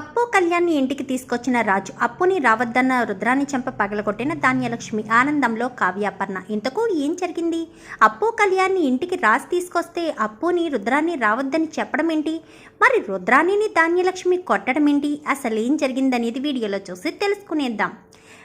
అప్పు కళ్యాణ్ని ఇంటికి తీసుకొచ్చిన రాజు అప్పుని రావద్దన్న రుద్రాన్ని చెంప పగలగొట్టిన ధాన్యలక్ష్మి ఆనందంలో కావ్యాపర్ణ. ఇంతకు ఏం జరిగింది? అప్పు కళ్యాణ్ని ఇంటికి రాసి తీసుకొస్తే అప్పుని రుద్రాన్ని రావద్దని చెప్పడం ఏంటి? మరి రుద్రాణిని ధాన్యలక్ష్మి కొట్టడం ఏంటి? అసలు ఏం జరిగిందనేది వీడియోలో చూసి తెలుసుకునేద్దాం.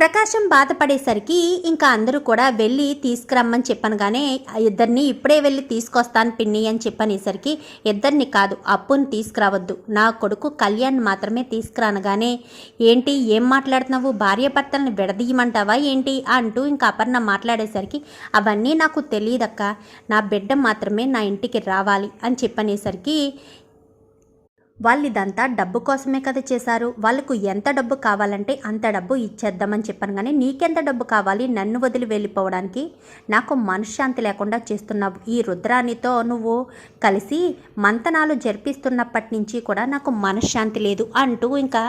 ప్రకాశం బాధపడేసరికి ఇంకా అందరూ కూడా వెళ్ళి తీసుకురమ్మని చెప్పనగానే ఇద్దరిని ఇప్పుడే వెళ్ళి తీసుకొస్తాను పిన్ని అని చెప్పనేసరికి ఇద్దరిని కాదు అప్పుని తీసుకురావద్దు. నా కొడుకు కళ్యాణ్ మాత్రమే తీసుకురానగానే ఏంటి ఏం మాట్లాడుతున్నావు? భార్య భర్తలను విడదీయమంటావా ఏంటి? అంటూ ఇంకా అపర్ణ మాట్లాడేసరికి అవన్నీ నాకు తెలియదక్క. నా బిడ్డ మాత్రమే నా ఇంటికి రావాలి అని చెప్పనేసరికి వాళ్ళు ఇదంతా డబ్బు కోసమే కదా చేశారు. వాళ్ళకు ఎంత డబ్బు కావాలంటే అంత డబ్బు ఇచ్చేద్దామని చెప్పాను కానీ నీకెంత డబ్బు కావాలి నన్ను వదిలి వెళ్ళిపోవడానికి? నాకు మనశ్శాంతి లేకుండా చేస్తున్నావు. ఈ రుద్రానితో నువ్వు కలిసి మంతనాలు జరిపిస్తున్నప్పటి నుంచి కూడా నాకు మనశ్శాంతి లేదు అంటూ ఇంకా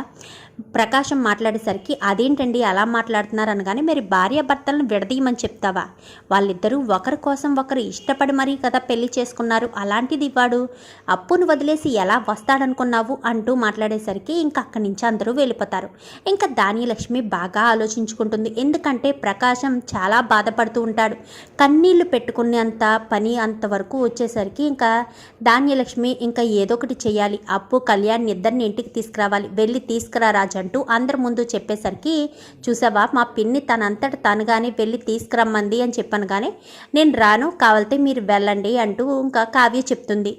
ప్రకాశం మాట్లాడేసరికి అదేంటండి అలా మాట్లాడుతున్నారు? అనగానే మీరు భార్య భర్తలను విడదీయమని చెప్తావా? వాళ్ళిద్దరూ ఒకరి కోసం ఒకరు ఇష్టపడి మరీ కదా పెళ్ళి చేసుకున్నారు. అలాంటిది వాడు అప్పును వదిలేసి ఎలా వస్తాడనుకున్నావు? అంటూ మాట్లాడేసరికి ఇంకా అక్కడి నుంచి అందరూ వెళ్ళిపోతారు. ఇంకా ధాన్యలక్ష్మి బాగా ఆలోచించుకుంటుంది. ఎందుకంటే ప్రకాశం చాలా బాధపడుతూ ఉంటాడు. కన్నీళ్ళు పెట్టుకునేంత పని అంతవరకు వచ్చేసరికి ఇంకా ధాన్యలక్ష్మి ఇంకా ఏదో ఒకటి చేయాలి అప్పు కళ్యాణ్ ఇద్దరిని ఇంటికి తీసుకురావాలి. వెళ్ళి తీసుకురా రాజు అంటూ అందరి ముందు చెప్పేసరికి చూసావా మా పిన్ని తనంతట తనుగానే వెళ్ళి తీసుకురమ్మంది అని చెప్పాను కానీ నేను రాను కావాలితే మీరు వెళ్ళండి అంటూ ఇంకా కావ్య చెప్తుంది.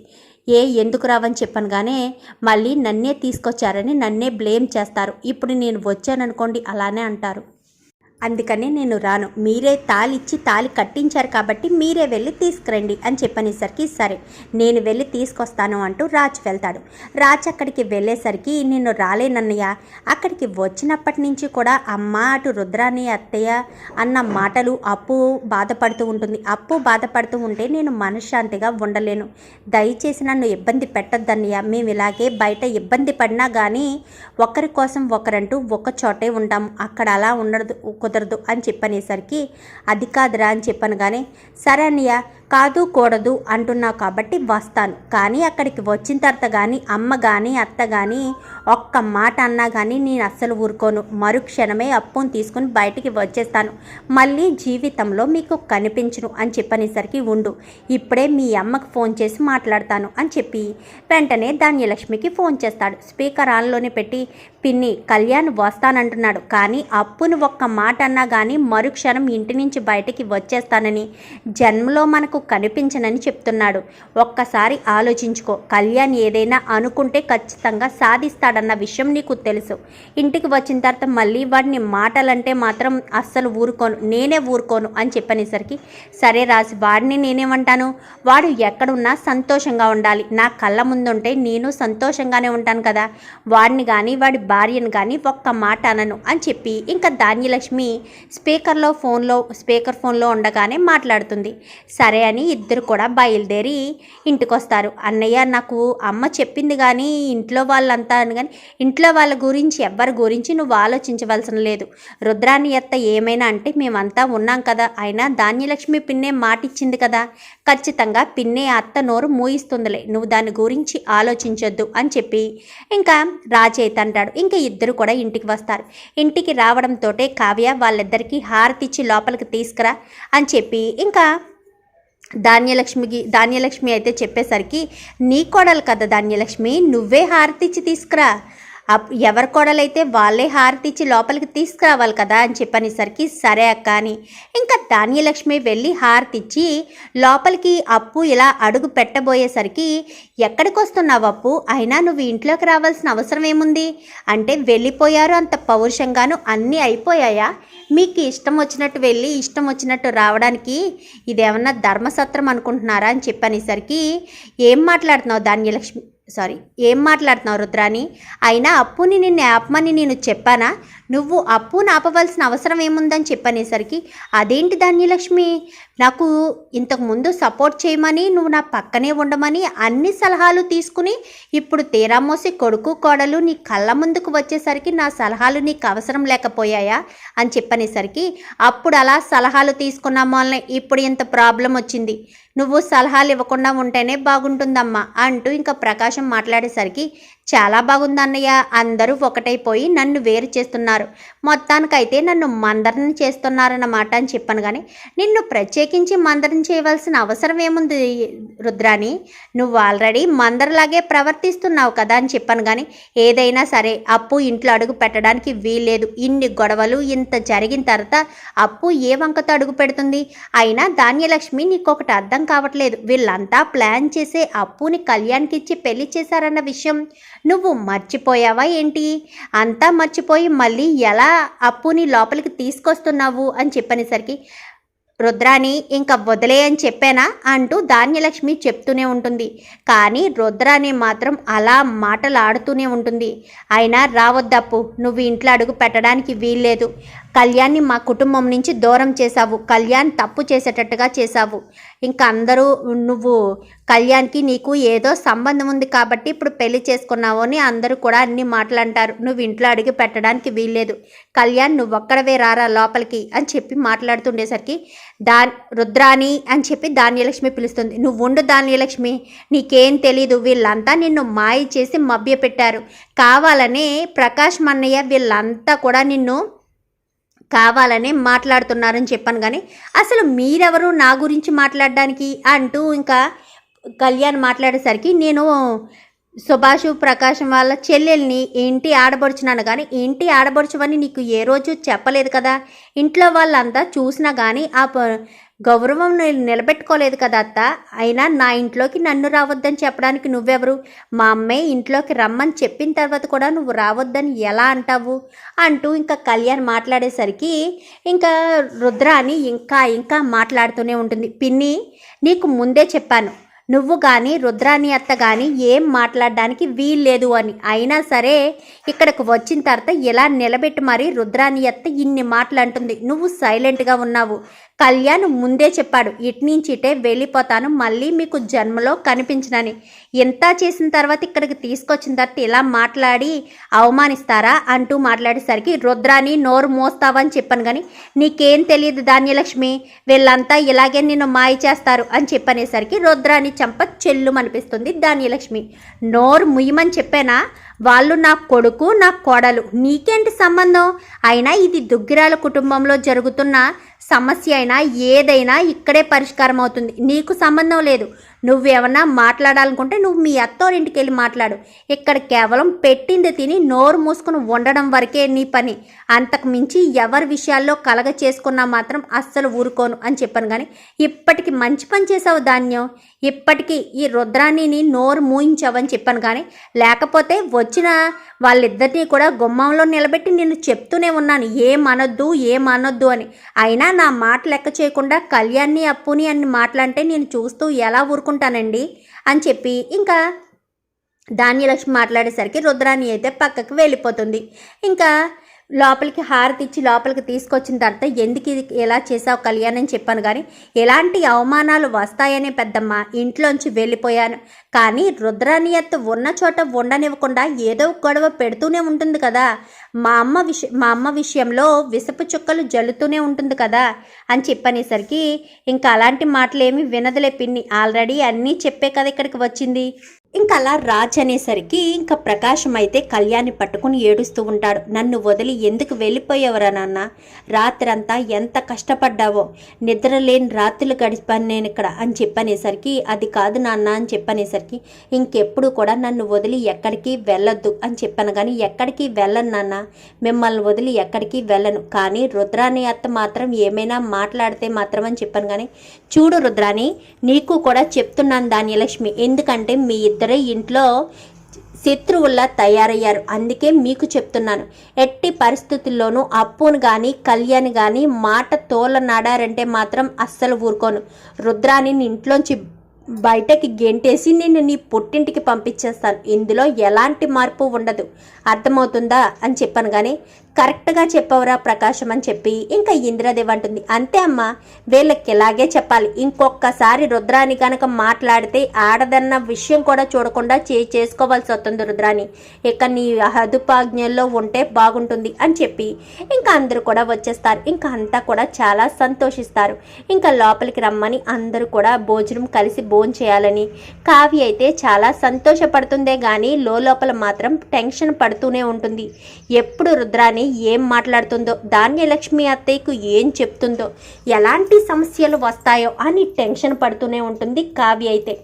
ఏ ఎందుకు రావని చెప్పాను కానీ మళ్ళీ నన్నే తీసుకొచ్చారని నన్నే బ్లేమ్ చేస్తారు. ఇప్పుడు నేను వచ్చాననుకోండి అలానే అంటారు. అందుకని నేను రాను. మీరే తాలిచ్చి తాలి తాళి కట్టించారు కాబట్టి మీరే వెళ్ళి తీసుకురండి అని చెప్పనేసరికి సరే నేను వెళ్ళి తీసుకొస్తాను అంటూ రాజ్ వెళ్తాడు. రాజ్ అక్కడికి వెళ్ళేసరికి నేను రాలేనన్నయ్య అక్కడికి వచ్చినప్పటి నుంచి కూడా అమ్మ అటు రుద్రాని అత్తయ్య అన్న మాటలు అప్పు బాధపడుతూ ఉంటుంది. అప్పు బాధపడుతూ ఉంటే నేను మనశ్శాంతిగా ఉండలేను. దయచేసి నన్ను ఇబ్బంది పెట్టద్దన్నయ్య. మేము ఇలాగే బయట ఇబ్బంది పడినా కానీ ఒకరి కోసం ఒకరంటూ ఒక చోటే ఉంటాం. అక్కడ అలా ఉండదు. కుదరదు అని చెప్పనేసరికి అది కాదురా అని చెప్పాను కానీ సరే అన్నయ్య కాదు కూడదు అంటున్నావు కాబట్టి వస్తాను. కానీ అక్కడికి వచ్చిన తర్వాత కానీ అమ్మ కానీ అత్త కానీ ఒక్క మాట అన్నా కానీ నేను అస్సలు ఊరుకోను. మరుక్షణమే అప్పును తీసుకుని బయటికి వచ్చేస్తాను. మళ్ళీ జీవితంలో మీకు కనిపించను అని చెప్పనేసరికి ఉండు. ఇప్పుడే మీ అమ్మకు ఫోన్ చేసి మాట్లాడతాను అని చెప్పి వెంటనే ధాన్యలక్ష్మికి ఫోన్ చేస్తాడు. స్పీకర్ ఆన్లోనే పెట్టి పిన్ని కళ్యాణ్ వస్తానంటున్నాడు. కానీ అప్పును ఒక్క మాట అన్నా కానీ మరుక్షణం ఇంటి నుంచి బయటికి వచ్చేస్తానని. జన్మలో మనకు కనిపించనని చెప్తున్నాడు. ఒక్కసారి ఆలోచించుకో. కళ్యాణ్ ఏదైనా అనుకుంటే ఖచ్చితంగా సాధిస్తాడన్న విషయం నీకు తెలుసు. ఇంటికి వచ్చిన తర్వాత మళ్ళీ వాడిని మాటలంటే మాత్రం అస్సలు ఊరుకోను. నేనే ఊరుకోను అని చెప్పనేసరికి సరే రాజు వాడిని నేనేమంటాను? వాడు ఎక్కడున్నా సంతోషంగా ఉండాలి. నా కళ్ళ ముందుంటే నేను సంతోషంగానే ఉంటాను కదా. వాడిని కానీ వాడి భార్యను కానీ ఒక్క మాట అనను అని చెప్పి ఇంకా ధాన్యలక్ష్మి స్పీకర్లో ఫోన్లో స్పీకర్ ఫోన్లో ఉండగానే మాట్లాడుతుంది. సరే అని ఇద్దరు కూడా బయలుదేరి ఇంటికి వస్తారు అన్నయ్య నాకు అమ్మ చెప్పింది కానీ ఇంట్లో వాళ్ళంతా అని కానీ ఇంట్లో వాళ్ళ గురించి ఎవ్వరి గురించి నువ్వు ఆలోచించవలసిన లేదు. రుద్రాని అత్త ఏమైనా అంటే మేమంతా ఉన్నాం కదా అయినా ధాన్యలక్ష్మి పిన్నే మాటిచ్చింది కదా. ఖచ్చితంగా పిన్నే అత్త నోరు మూయిస్తుందిలే నువ్వు దాని గురించి ఆలోచించొద్దు అని చెప్పి ఇంకా రాజైత అంటాడు. ఇంకా ఇద్దరు కూడా ఇంటికి వస్తారు. ఇంటికి రావడంతో కావ్య వాళ్ళిద్దరికీ హారతిచ్చి లోపలికి తీసుకురా అని చెప్పి ఇంకా ధాన్యలక్ష్మికి ధాన్యలక్ష్మి అయితే చెప్పేసరికి నీ కోడలు కదా ధాన్యలక్ష్మి నువ్వే హారతిచ్చి తీసుకురా. ఎవరి కోడలైతే వాళ్ళే హారతిచ్చి లోపలికి తీసుకురావాలి కదా అని చెప్పనేసరికి సరే అక్క అని. ఇంకా ధాన్యలక్ష్మి వెళ్ళి హారతిచ్చి లోపలికి అప్పు ఇలా అడుగు పెట్టబోయేసరికి ఎక్కడికి వస్తున్నావు అప్పు? అయినా నువ్వు ఇంట్లోకి రావాల్సిన అవసరం ఏముంది? అంటే వెళ్ళిపోయారు అంత పౌరుషంగాను అన్నీ అయిపోయాయా? మీకు ఇష్టం వచ్చినట్టు వెళ్ళి ఇష్టం వచ్చినట్టు రావడానికి ఇదేమన్నా ధర్మసత్రం అనుకుంటున్నారా? అని చెప్పనేసరికి ఏం మాట్లాడుతున్నావు ధాన్యలక్ష్మి? సారీ ఏం మాట్లాడుతున్నావు రుద్రాని అయినా అప్పుని నిన్ను ఆపమని నేను చెప్పానా? నువ్వు అప్పు నాపవలసిన అవసరం ఏముందని చెప్పనేసరికి అదేంటి ధాన్యలక్ష్మి? నాకు ఇంతకు ముందు సపోర్ట్ చేయమని నువ్వు నా పక్కనే ఉండమని అన్ని సలహాలు తీసుకుని ఇప్పుడు తీరామోసి కొడుకు కోడలు నీ కళ్ళ ముందుకు వచ్చేసరికి నా సలహాలు నీకు అవసరం లేకపోయాయా? అని చెప్పనేసరికి అప్పుడు అలా సలహాలు తీసుకున్నాము వల్లనే ఇప్పుడు ఇంత ప్రాబ్లం వచ్చింది. నువ్వు సలహాలు ఇవ్వకుండా ఉంటేనే బాగుంటుందమ్మా అంటూ ఇంకా ప్రకాశం మాట్లాడేసరికి చాలా బాగుంది అన్నయ్య అందరూ ఒకటైపోయి నన్ను వేరు చేస్తున్నారు. మొత్తానికైతే నన్ను మందరం చేస్తున్నారన్నమాట అని చెప్పాను కానీ నిన్ను ప్రత్యేకించి మందరం చేయవలసిన అవసరం ఏముంది రుద్రాని నువ్వు ఆల్రెడీ మందరలాగే ప్రవర్తిస్తున్నావు కదా అని చెప్పాను కానీ ఏదైనా సరే అప్పు ఇంట్లో అడుగు పెట్టడానికి వీల్లేదు. ఇన్ని గొడవలు ఇంత జరిగిన తర్వాత అప్పు ఏ వంకతో అడుగు పెడుతుంది? అయినా ధాన్యలక్ష్మి నీకొకటి అర్థం కావట్లేదు. వీళ్ళంతా ప్లాన్ చేసే అప్పుని కళ్యాణ్కి ఇచ్చి పెళ్ళి చేశారన్న విషయం. నువ్వు మర్చిపోయావా ఏంటి? అంతా మర్చిపోయి మళ్ళీ ఎలా అప్పుని లోపలికి తీసుకొస్తున్నావు? అని చెప్పనేసరికి రుద్రాని ఇంకా వదిలే అని చెప్పానా? అంటూ ధాన్యలక్ష్మి చెప్తూనే ఉంటుంది. కానీ రుద్రాని మాత్రం అలా మాటలు ఆడుతూనే ఉంటుంది. అయినా రావద్దప్పు. నువ్వు ఇంట్లో అడుగు పెట్టడానికి వీల్లేదు. కళ్యాణ్ని మా కుటుంబం నుంచి దూరం చేశావు. కళ్యాణ్ తప్పు చేసేటట్టుగా చేశావు. ఇంకా అందరూ నువ్వు కళ్యాణ్కి నీకు ఏదో సంబంధం ఉంది కాబట్టి ఇప్పుడు పెళ్ళి చేసుకున్నావు అని అందరూ కూడా అన్ని మాటలు అంటారు. నువ్వు ఇంట్లో అడిగి పెట్టడానికి వీల్లేదు. కళ్యాణ్ నువ్వు ఒక్కడవే రారా లోపలికి అని చెప్పి మాట్లాడుతుండేసరికి దా రుద్రాణి అని చెప్పి ధాన్యలక్ష్మి పిలుస్తుంది. నువ్వు ఉండు ధాన్యలక్ష్మి నీకేం తెలీదు. వీళ్ళంతా నిన్ను మాయ చేసి మభ్యపెట్టారు. కావాలనే ప్రకాష్ మన్నయ్య వీళ్ళంతా కూడా నిన్ను కావాలని మాట్లాడుతున్నారని చెప్పాను కానీ అసలు మీరెవరు నా గురించి మాట్లాడడానికి అంటూ ఇంకా కళ్యాణ్ మాట్లాడేసరికి నేను సుభాష్ ప్రకాశం వాళ్ళ చెల్లెల్ని ఇంటి ఆడబడుచున్నాను కానీ ఇంటి ఆడబడుచువని నీకు ఏ రోజు చెప్పలేదు కదా? ఇంట్లో వాళ్ళంతా చూసినా కానీ ఆ గౌరవం నిలబెట్టుకోలేదు కదా అత్త? అయినా నా ఇంట్లోకి నన్ను రావద్దని చెప్పడానికి నువ్వెవరు? మా అమ్మాయి ఇంట్లోకి రమ్మని చెప్పిన తర్వాత కూడా నువ్వు రావద్దని ఎలా అంటావు? అంటూ ఇంకా కళ్యాణ్ మాట్లాడేసరికి ఇంకా రుద్రాని ఇంకా ఇంకా మాట్లాడుతూనే ఉంటుంది. పిన్ని నీకు ముందే చెప్పాను. నువ్వు కానీ రుద్రాని అత్త కానీ ఏం మాట్లాడడానికి వీల్లేదు అని. అయినా సరే ఇక్కడికి వచ్చిన తర్వాత ఇలా నిలబెట్టి మరి రుద్రాని అత్త ఇన్ని మాటలు అంటుంది నువ్వు సైలెంట్గా ఉన్నావు. కళ్యాణ్ ముందే చెప్పాడు ఇటు నుంచి ఇటే వెళ్ళిపోతాను మళ్ళీ మీకు జన్మలో కనిపించనని. ఎంత చేసిన తర్వాత ఇక్కడికి తీసుకొచ్చిన తర్వాత ఇలా మాట్లాడి అవమానిస్తారా? అంటూ మాట్లాడేసరికి రుద్రాని నోరు మోస్తావని చెప్పాను కానీ నీకేం తెలియదు ధాన్యలక్ష్మి? వీళ్ళంతా ఇలాగే నిన్ను మాయ చేస్తారు అని చెప్పనేసరికి రుద్రాని చంప చెల్లు అనిపిస్తుంది ధాన్యలక్ష్మి నోరు ముయ్యమని చెప్పానా? వాళ్ళు నా కొడుకు నా కోడలు. నీకేంటి సంబంధం? అయినా ఇది దుగ్గిరాల కుటుంబంలో జరుగుతున్న సమస్య అయినా ఏదైనా ఇక్కడే పరిష్కారం అవుతుంది నీకు సంబంధం లేదు. నువ్వేమన్నా మాట్లాడాలనుకుంటే నువ్వు మీ అత్తోరింటికి వెళ్ళి మాట్లాడు. ఇక్కడ కేవలం పెట్టింది తిని నోరు మూసుకుని ఉండడం వరకే నీ పని. అంతకు మించి ఎవరి విషయాల్లో కలగ చేసుకున్నా మాత్రం అస్సలు ఊరుకోను అని చెప్పాను కానీ ఇప్పటికి మంచి పని చేసావు ధాన్యం. ఇప్పటికీ ఈ రుద్రాణిని నోరు మూయించావని చెప్పాను కానీ లేకపోతే వచ్చిన వాళ్ళిద్దరినీ కూడా గుమ్మంలో నిలబెట్టి నేను చెప్తూనే ఉన్నాను. ఏం అనొద్దు ఏం అనొద్దు అని. అయినా నా మాట లెక్క చేయకుండా కళ్యాణ్ని అప్పుని అని మాట్లాడితే నేను చూస్తూ ఎలా ఊరుకుంటానండి అని చెప్పి ఇంకా ధాన్యలక్ష్మి మాట్లాడేసరికి రుద్రాణి అయితే పక్కకి వెళ్ళిపోతుంది. ఇంకా లోపలికి హారతి ఇచ్చి లోపలికి తీసుకొచ్చిన తర్వాత ఎందుకు ఇది ఎలా చేసావు కళ్యాణ్ అని చెప్పాను కానీ ఎలాంటి అవమానాలు వస్తాయనే పెద్దమ్మ ఇంట్లోంచి వెళ్ళిపోయాను. కానీ రుద్రానియత్ ఉన్న చోట ఉండనివ్వకుండా ఏదో గొడవ పెడుతూనే ఉంటుంది కదా. మా అమ్మ విష మా అమ్మ విషయంలో విసపు చుక్కలు జల్లుతూనే ఉంటుంది కదా అని చెప్పనేసరికి ఇంకా అలాంటి మాటలేమి వినదులే పిన్ని. ఆల్రెడీ అన్నీ చెప్పే కదా ఇక్కడికి వచ్చింది. ఇంకా అలా రాజ్ అనేసరికి ఇంకా ప్రకాశం అయితే కళ్యాణి పట్టుకుని ఏడుస్తూ ఉంటాడు. నన్ను వదిలి ఎందుకు వెళ్ళిపోయావరా నాన్న? రాత్రంతా ఎంత కష్టపడ్డావో? నిద్ర లేని రాత్రులు గడిపాను నేను ఇక్కడ అని చెప్పనేసరికి అది కాదు నాన్న అని చెప్పనేసరికి ఇంకెప్పుడు కూడా నన్ను వదిలి ఎక్కడికి వెళ్ళొద్దు అని చెప్పాను. కానీ ఎక్కడికి వెళ్ళను నాన్న. మిమ్మల్ని వదిలి ఎక్కడికి వెళ్ళను. కానీ రుద్రాని అత్త మాత్రం ఏమైనా మాట్లాడితే మాత్రం అని చెప్పాను. కానీ చూడు రుద్రాని నీకు కూడా చెప్తున్నాను ధాన్యలక్ష్మి. ఎందుకంటే మీ ఇద్దరు ఇంట్లో శత్రువుల్లా తయారయ్యారు. అందుకే మీకు చెప్తున్నాను. ఎట్టి పరిస్థితుల్లోనూ అప్పును కానీ కళ్యాణ్ కానీ మాట తోల నాడారంటే మాత్రం అస్సలు ఊరుకోను. రుద్రాని ఇంట్లోంచి బయటకి గెంటేసి నేను నీ పుట్టింటికి పంపించేస్తాను. ఇందులో ఎలాంటి మార్పు ఉండదు. అర్థమవుతుందా అని చెప్పాను కానీ కరెక్ట్గా చెప్పవరా ప్రకాశం అని చెప్పి ఇంకా ఇందిరాదేవి అంటుంది. అంతే అమ్మా వీళ్ళకి ఇలాగే చెప్పాలి. ఇంకొకసారి రుద్రాని కనుక మాట్లాడితే ఆడదన్న విషయం కూడా చూడకుండా చే చేసుకోవాల్సి వస్తుంది రుద్రాని ఇక నీ హదుపాజ్ఞల్లో ఉంటే బాగుంటుంది అని చెప్పి ఇంకా అందరూ కూడా వచ్చేస్తారు. ఇంకా అంతా కూడా చాలా సంతోషిస్తారు. ఇంకా లోపలికి రమ్మని అందరూ కూడా భోజనం కలిసి భోజనం చేయాలని. కావ్య అయితే చాలా సంతోషపడుతుందే కానీ లోపల మాత్రం టెన్షన్ పడుతూనే ఉంటుంది. ఎప్పుడు రుద్రాని ఏం మాట్లాడుతుందో ధాన్యలక్ష్మి అత్తయ్యకు ఏం చెప్తుందో ఎలాంటి సమస్యలు వస్తాయో అని టెన్షన్ పడుతూనే ఉంటుంది కావ్య అయితే.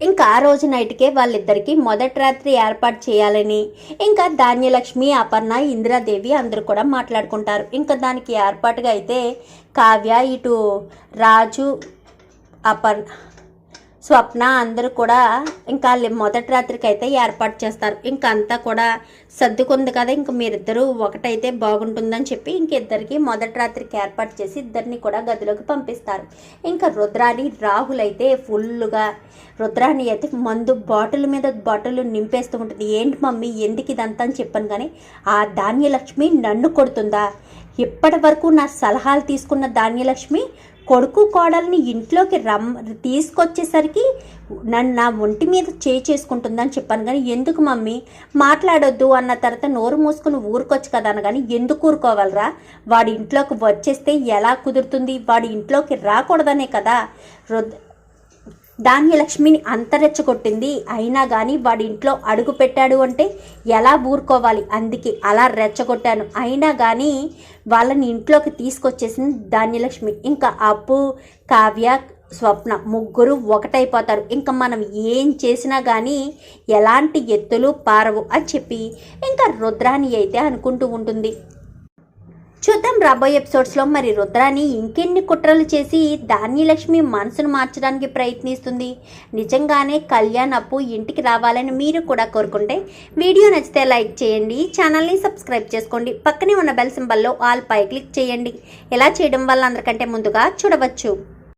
ఇంకా ఆ రోజు నైట్కే వాళ్ళిద్దరికీ మొదటి రాత్రి ఏర్పాటు చేయాలని ఇంకా ధాన్యలక్ష్మి అపర్ణ ఇందిరాదేవి అందరూ కూడా మాట్లాడుకుంటారు. ఇంకా దానికి ఏర్పాటుగా అయితే కావ్య ఇటు రాజు అపర్ణ స్వప్న అందరూ కూడా ఇంకా మొదటి రాత్రికి అయితే ఏర్పాటు చేస్తారు. ఇంకా అంతా కూడా సర్దుకుంది కదా ఇంక మీరిద్దరూ ఒకటైతే బాగుంటుందని చెప్పి ఇంక ఇద్దరికి మొదటి రాత్రికి ఏర్పాటు చేసి ఇద్దరిని కూడా గదిలోకి పంపిస్తారు. ఇంకా రుద్రాని రాహుల్ అయితే ఫుల్గా రుద్రాని అయితే మందు బాటిల్ మీద బాటిల్ నింపేస్తూ ఉంటుంది. ఏంటి మమ్మీ ఎందుకు ఇదంతా? అని చెప్పాను కానీ ఆ ధాన్యలక్ష్మి నన్ను కొడుతుందా? ఇప్పటి వరకు నా సలహాలు తీసుకున్న ధాన్యలక్ష్మి కొడుకు కోడల్ని ఇంట్లోకి రమ్ తీసుకొచ్చేసరికి నన్ను నా ఒంటి మీద చేయి చేసుకుంటుందని చెప్పాను. కానీ ఎందుకు మమ్మీ? మాట్లాడొద్దు అన్న తర్వాత నోరు మూసుకుని ఊరుకోవచ్చు కదా కానీ ఎందుకు ఊరుకోవాలరా? వాడి ఇంట్లోకి వచ్చేస్తే ఎలా కుదురుతుంది? వాడి ఇంట్లోకి రాకూడదనే కదా. రొద్దు ధాన్యలక్ష్మిని అంతరెచ్చగొట్టింది. అయినా కానీ వాడి ఇంట్లో అడుగు పెట్టాడు అంటే ఎలా ఊరుకోవాలి అందుకే అలా రెచ్చగొట్టాను. అయినా కానీ వాళ్ళని ఇంట్లోకి తీసుకొచ్చేసింది ధాన్యలక్ష్మి. ఇంకా అప్పు కావ్య స్వప్న ముగ్గురు ఒకటైపోతారు. ఇంకా మనం ఏం చేసినా కానీ ఎలాంటి ఎత్తులు పారవు అని చెప్పి ఇంకా రుద్రాని అయితే అనుకుంటూ ఉంటుంది. చూద్దాం రాబోయే ఎపిసోడ్స్లో మరి రుద్రాని ఇంకెన్ని కుట్రలు చేసి ధాన్యలక్ష్మి మనసును మార్చడానికి ప్రయత్నిస్తుంది. నిజంగానే కళ్యాణ్ అప్పు ఇంటికి రావాలని మీరు కూడా కోరుకుంటే వీడియో నచ్చితే లైక్ చేయండి ఛానల్ని సబ్స్క్రైబ్ చేసుకోండి పక్కనే ఉన్న బెల్ సింబల్లో ఆల్ పై క్లిక్ చేయండి. ఇలా చేయడం వల్ల అందరికంటే ముందుగా చూడవచ్చు.